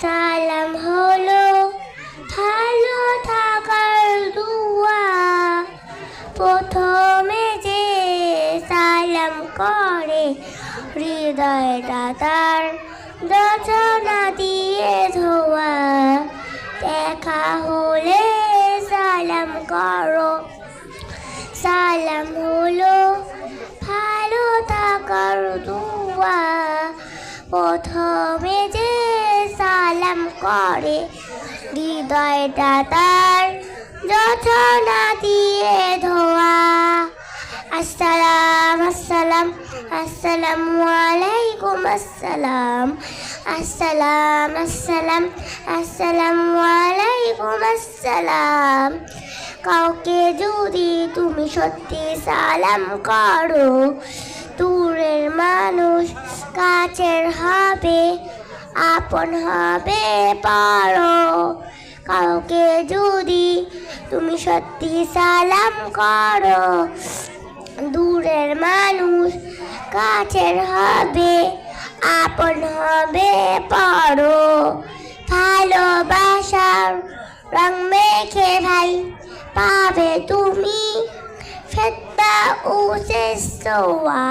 সালাম হলো ভালো থাকার দুয়া। প্রথমে যে সালাম করে হৃদয়টা তার দচনা দিয়ে ধোয়া। দেখা হলে সালাম করো। সালাম হলো ভালো থাকার দুয়া। প্রথমে যে সালাম করে। হৃদয়টা তার রচনা দিয়ে ধোয়া। আসসালাম আসসালাম, আসসালামু আলাইকুম, আসসালাম আসসালাম আসসালাম, আসসালামু আলাইকুম, আসসালাম। কাউকে যদি তুমি সত্যি সালাম করো, দূরের মানুষ কাছের হবে। আপন হবে, পারো। কাউকে যদি তুমি সত্যি সালাম করো, দূরের মানুষ কাছের হবে, আপন হবে, পারো। ভালোবাসার রং মেখে ভাই, পাবে তুমি ফেত্তা ও সে সোয়া।